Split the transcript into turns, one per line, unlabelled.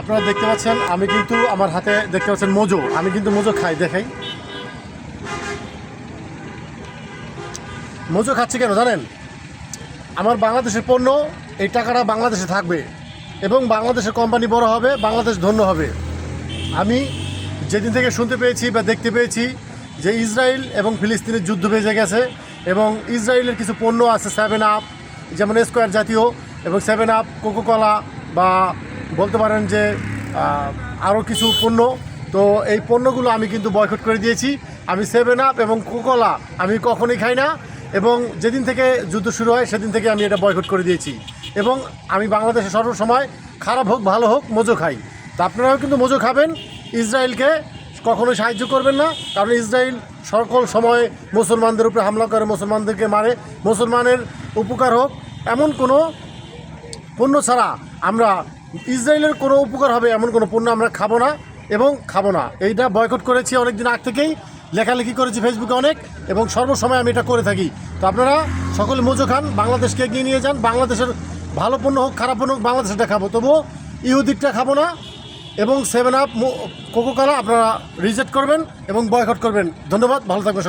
আপনারা দেখতে পাচ্ছেন, আমি কিন্তু আমার হাতে দেখতে পাচ্ছেন মোজো। আমি কিন্তু মোজো খাই, দেখাই। মোজো খাচ্ছি কেন জানেন? আমার বাংলাদেশের পণ্য, এই টাকাটা বাংলাদেশে থাকবে এবং বাংলাদেশের কোম্পানি বড় হবে, বাংলাদেশ ধন্য হবে। আমি যেদিন থেকে শুনতে পেয়েছি বা দেখতে পেয়েছি যে ইসরায়েল এবং ফিলিস্তিনের যুদ্ধ বেজে গেছে এবং ইসরায়েলের কিছু পণ্য আছে সেভেন আপ যেমন স্কোয়ার জাতীয় এবং সেভেন আপ কোকোকলা বা বলতে পারেন যে আরও কিছু পণ্য। তো এই পণ্যগুলো আমি কিন্তু বয়কট করে দিয়েছি। আমি সেভেন আপ এবং কোকোকলা আমি কখনোই খাই না। এবং যেদিন থেকে যুদ্ধ শুরু হয়, সেদিন থেকে আমি এটা বয়কট করে দিয়েছি। এবং আমি বাংলাদেশে সর্বসময় খারাপ হোক, ভালো হোক, মজো খাই। তা আপনারাও কিন্তু মজো খাবেন। ইসরায়েলকে কখনো সাহায্য করবেন না। কারণ ইসরায়েল সকল সময় মুসলমানদের উপরে হামলা করে, মুসলমানদেরকে মারে। মুসলমানের উপকার হোক, এমন কোনো পণ্য ছাড়া আমরা ইসরায়েলের কোনো উপকার হবে এমন কোনো পণ্য আমরা খাব না এবং খাব না। এইটা বয়কট করেছি অনেক দিন আগ থেকেই। লেখালেখি করেছি ফেসবুকে অনেক এবং সর্বসময় আমি এটা করে থাকি। তো আপনারা সকলে মজো খান, বাংলাদেশকে এগিয়ে নিয়ে যান। বাংলাদেশের ভালো পণ্য হোক, খারাপ পণ্য হোক বাংলাদেশটা খাব। তবুও ইহুদিকটা খাব না এবং সেভেন আপ কোকোকালা আপনারা রিজেক্ট করবেন এবং বয়কট করবেন। ধন্যবাদ, ভালো থাকবেন।